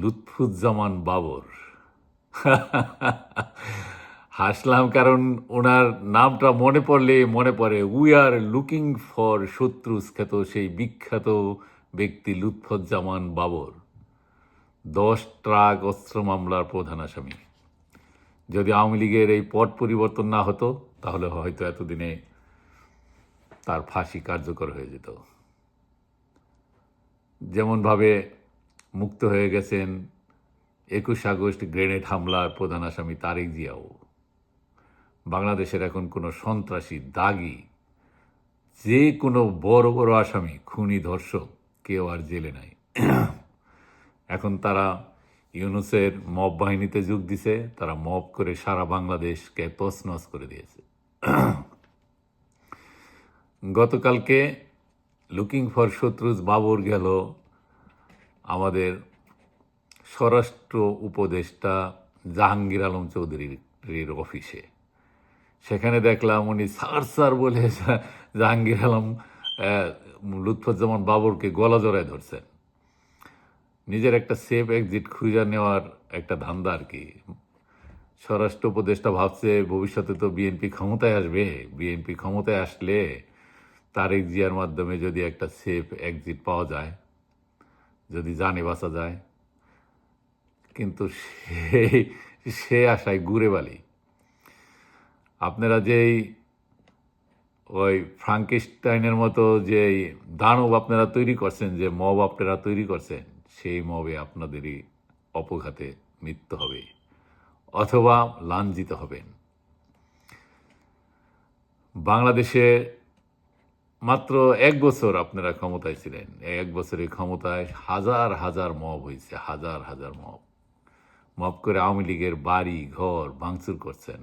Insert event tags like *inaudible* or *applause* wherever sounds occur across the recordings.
লুৎফুজ্জামান বাবর। হাসলাম কারণ ওনার নামটা মনে পড়লে মনে পড়ে উই আর লুকিং ফর শত্রুস খ্যাত সেই বিখ্যাত ব্যক্তি লুৎফুজ্জামান বাবর। দশ ট্রাক অস্ত্র মামলার প্রধান আসামি। যদি আওয়ামী লীগের এই পট পরিবর্তন না হতো, তাহলে হয়তো এতদিনে তার ফাঁসি কার্যকর হয়ে যেত। যেমনভাবে মুক্ত হয়ে গেছেন একুশ আগস্ট গ্রেনেড হামলার প্রধান আসামি তারেক জিয়াও। বাংলাদেশের এখন কোনো সন্ত্রাসী, দাগি, যে কোনো বড় বড় আসামি, খুনি, ধর্ষক কেউ আর জেলে নাই। এখন তারা ইউনুসের মব বাহিনীতে যোগ দিছে, তারা মব করে সারা বাংলাদেশকে তছনছ করে দিয়েছে। গতকালকে লুকিং ফর শত্রুজ বাবর গেল স্বরাষ্ট্র উপদেষ্টা জাহাঙ্গীর আলম চৌধুরীর অফিসে। সেখানে দেখলাম উনি সার স্যার বলে জাহাঙ্গীর আলম লুৎফুজ্জামান বাবরকে গলা জড়ায় ধরছেন। নিজের একটা সেফ এক্সিট খুঁজে নেওয়ার একটা ধান্দা আর কি। স্বরাষ্ট্র উপদেষ্টা ভাবছে, ভবিষ্যতে তো বিএনপি ক্ষমতায় আসবে। বিএনপি ক্ষমতায় আসলে তারেক জিয়ার মাধ্যমে যদি একটা সেফ এক্সিট পাওয়া যায় যদি জানে বাঁচা যায়। কিন্তু সেই সে আশায় ঘুরে বালি। আপনারা যেই ওই ফ্রাঙ্কিস্টাইনের মতো যে দানব আপনারা তৈরি করছেন, যে মব আপনারা তৈরি করছেন, সেই মবে আপনাদেরই অপঘাতে মৃত্যু হবে অথবা লাঞ্ছিত হবেন। বাংলাদেশে মাত্র এক বছর আপনারা ক্ষমতায় ছিলেন। এক বছরের ক্ষমতায় হাজার হাজার মব হয়েছে, হাজার হাজার মব। মব করে আওয়ামী লীগের বাড়ি, ঘর ভাঙচুর করছেন।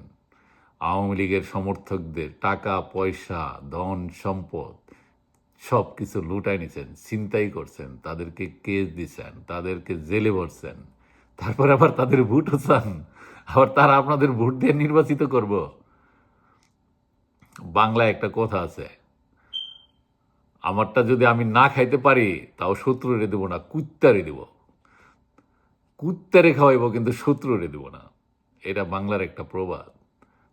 আওয়ামী লীগের সমর্থকদের টাকা, পয়সা, ধন, সম্পদ সব কিছু লুটাই নিছেন চিন্তাই করছেন, তাদেরকে কেস দিছেন তাদেরকে জেলে ভরছেন। তারপর আবার তাদের ভোটও চান, আবার তারা আপনাদের ভোট দিয়ে নির্বাচিত করব। বাংলায় একটা কথা আছে আমারটা যদি আমি না খাইতে পারি, তাও শত্রুরে দেবো না, কুত্তারে দেব। কুত্তারে খাওয়াইব, কিন্তু শত্রুরে দেব না। এটা বাংলার একটা প্রবাদ।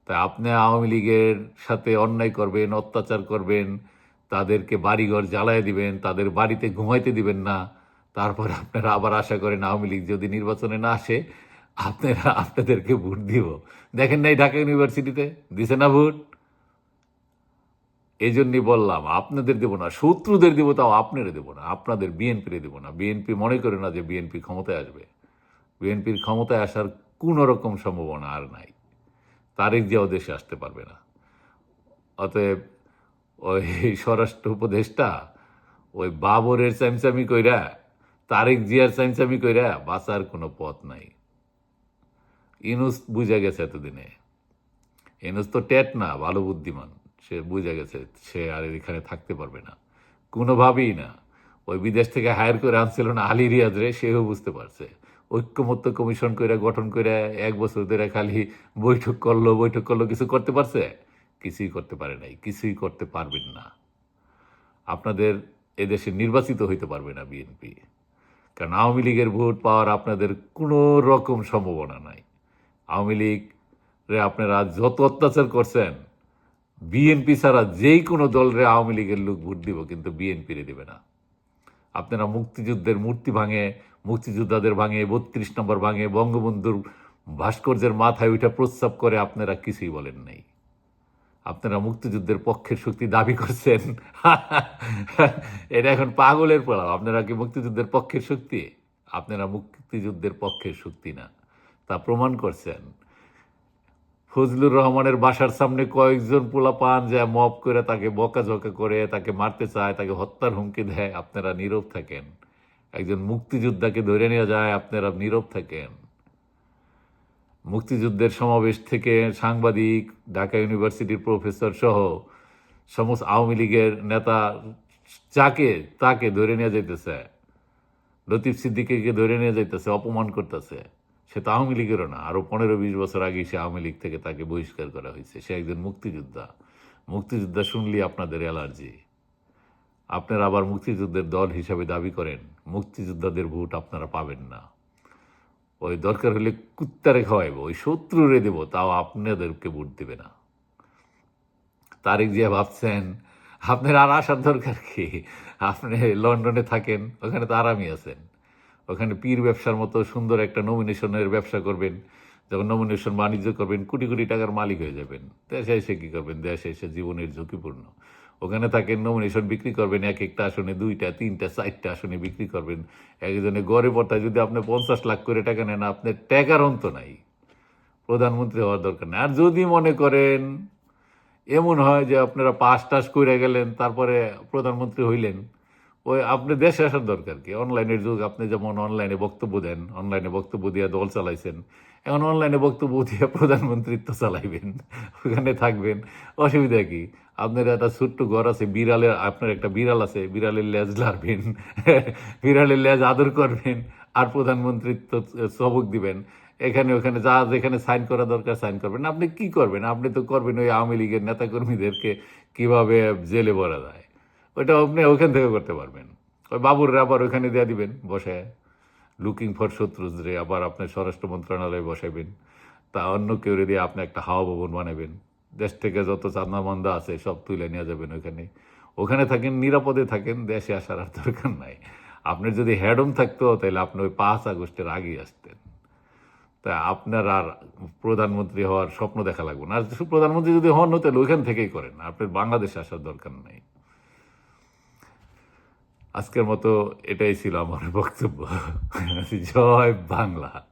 তাই আপনি আওয়ামী লীগের সাথে অন্যায় করবেন, অত্যাচার করবেন, তাদেরকে বাড়িঘর জ্বালায় দিবেন, তাদের বাড়িতে ঘুমাইতে দিবেন না, তারপর আপনারা আবার আশা করেন আওয়ামী লীগ যদি নির্বাচনে না আসে, আপনারা আপনাদেরকে ভোট দিব। দেখেন নাই ঢাকা ইউনিভার্সিটিতে? দিছে না ভোট? এই জন্যই বললাম, আপনাদের দেবো না, শত্রুদের দেবো তাও আপনারা দেবো না, আপনাদের বিএনপিরে দেবো না। বিএনপি মনে করে না যে বিএনপি ক্ষমতায় আসবে। বিএনপির ক্ষমতায় আসার কোনো রকম সম্ভাবনা আর নাই। তারেক জিয়াও দেশে আসতে পারবে না। অতএব ওই স্বরাষ্ট্র উপদেষ্টা, ওই বাবরের চামচামি কইরা তারেক জিয়ার চামচামি কইরা বাঁচার কোনো পথ নাই। ইনুস বুঝে গেছে এতদিনে। ইনুস তো টেট না, ভালো বুদ্ধিমান। সে বুঝে গেছে সে আর এখানে থাকতে পারবে না। কোনোভাবেই না। ওই বিদেশ থেকে হায়ার করে আনছিল না আলী রিয়াজ রে, সেও বুঝতে পারছে। ঐক্যমত্য কমিশন করে গঠন করে এক বছর ধরে খালি বৈঠক করল বৈঠক করল, কিছু করতে পারছে? কিছুই করতে পারে নাই, কিছুই করতে পারবেন না। আপনাদের এদেশে নির্বাচিত হইতে পারবে না বিএনপি। কারণ আওয়ামী লীগের ভোট পাওয়ার আপনাদের কোনো রকম সম্ভাবনা নাই। আওয়ামী লীগ রে আপনারা যত অত্যাচার করছেন বিএনপি ছাড়া যেই কোনো দলরে আওয়ামী লীগের লোক ভোট দিব, কিন্তু বিএনপি রে দেবে না। আপনারা মুক্তিযুদ্ধের মূর্তি ভাঙে, মুক্তিযোদ্ধাদের ভাঙে, বত্রিশ নম্বর ভাঙে, বঙ্গবন্ধুর ভাস্কর্যের মাথায় উঠে প্রস্তাব করে আপনারা কিছুই বলেন নাই। আপনারা মুক্তিযুদ্ধের পক্ষের শক্তি দাবি করছেন। *laughs* এটা এখন পাগলের পড়া। আপনারা কি মুক্তিযুদ্ধের পক্ষের শক্তি? আপনারা মুক্তিযুদ্ধের পক্ষের শক্তি না। তা প্রমাণ করছেন ফজলুর রহমানের বাসার সামনে কয়েকজন পোলা পান যায়, মব করে তাকে বকাঝকা করে, তাকে মারতে চায়, তাকে হত্যার হুমকি দেয়। আপনারা নীরব থাকেন। একজন মুক্তিযোদ্ধাকে ধরে নিয়ে যায়, আপনারা নীরব থাকেন। মুক্তিযুদ্ধের সমাবেশ থেকে সাংবাদিক, ঢাকা ইউনিভার্সিটির প্রফেসর সহ সমস্ত আওয়ামী লীগের নেতা যাকে, তাকে ধরে নিয়ে যাইতেছে। লতিফ সিদ্দিকিকে ধরে নিয়ে যাইতেছে, অপমান করতেছে। সে তো আওয়ামী লীগেরও না। আরও পনেরো, বিশ বছর আগে সে আওয়ামী লীগ থেকে তাকে বহিষ্কার করা হয়েছে। সে একজন মুক্তিযোদ্ধা। মুক্তিযোদ্ধা শুনলি আপনাদের অ্যালার্জি। আপনারা আবার মুক্তিযুদ্ধের দল হিসাবে দাবি করেন, মুক্তিযোদ্ধাদের ভোট আপনারা পাবেন না। ওই দরকার হলে কুত্তারে খাওয়াইব, ওই শত্রুরে দেব, তাও আপনাদেরকে ভোট দেবে না। তারেক জিয়া ভাবছেন, আপনার আর আসার দরকার কি? আপনি লন্ডনে থাকেন, ওখানে তো আরামই আছেন। ওখানে পীর ব্যবসার মতো সুন্দর একটা নমিনেশনের ব্যবসা করবেন। যখন নমিনেশন বাণিজ্য করবেন, কোটি কোটি টাকার মালিক হয়ে যাবেন। দেশে এসে কী করবেন? দেশে এসে জীবনের ঝুঁকিপূর্ণ। ওখানে থাকেন নমিনেশন বিক্রি করবেন, এক একটা আসনে দুইটা, তিনটা, চারটা আসনে বিক্রি করবেন। একজনে গড়ে পড়তায় যদি আপনি পঞ্চাশ লাখ করে টাকা নেন, আপনার টাকার অন্ত নাই। প্রধানমন্ত্রী হওয়ার দরকার নেই। আর যদি মনে করেন, এমন হয় যে আপনারা পাস টাস করে গেলেন, তারপরে প্রধানমন্ত্রী হইলেন ওই আপনি দেশে আসার দরকার কি? অনলাইনের যুগ, আপনি যেমন অনলাইনে বক্তব্য দেন অনলাইনে বক্তব্য দিয়ে দল চালাইছেন, এখন অনলাইনে বক্তব্য দিয়ে প্রধানমন্ত্রিত্ব চালাইবেন, ওখানে থাকবেন। অসুবিধা কি? আপনার একটা ছোট্ট ঘর আছে, বিড়ালের, আপনার একটা বিড়াল আছে, বিড়ালের লেজ লাড়বেন, বিড়ালের লেজ আদর করবেন, আর প্রধানমন্ত্রিত্ব সবক দিবেন। এখানে, ওখানে যা যেখানে সাইন করা দরকার সাইন করবেন। আপনি কি করবেন? আপনি তো করবেন ওই আওয়ামী লীগের নেতাকর্মীদেরকে কীভাবে জেলে ভরা যায়? ওইটা আপনি ওখান থেকে করতে পারবেন। ওই বাবুর আবার ওখানে দিয়ে দিবেন বসে লুকিং ফর শত্রুজ রে আবার আপনি স্বরাষ্ট্র মন্ত্রণালয়ে বসাবেন তা অন্য কেউ দিয়ে আপনি একটা হাওয়া ভবন বানাবেন দেশ থেকে যত চাঁদা মান্দা আছে সব তুলে নিয়ে যাবেন ওখানে। ওখানে থাকেন, নিরাপদে থাকেন, দেশে আসার আর দরকার নাই। আপনার যদি হেডম থাকতো, তাহলে আপনি ওই পাঁচ আগস্টের আগেই আসতেন। তা আপনার আর প্রধানমন্ত্রী হওয়ার স্বপ্ন দেখা লাগবে না। আর প্রধানমন্ত্রী যদি হন, তাহলে ওইখান থেকেই করেন। আপনার বাংলাদেশে আসার দরকার নেই। আজকের মতো এটাই ছিল আমার বক্তব্য। জয় বাংলা।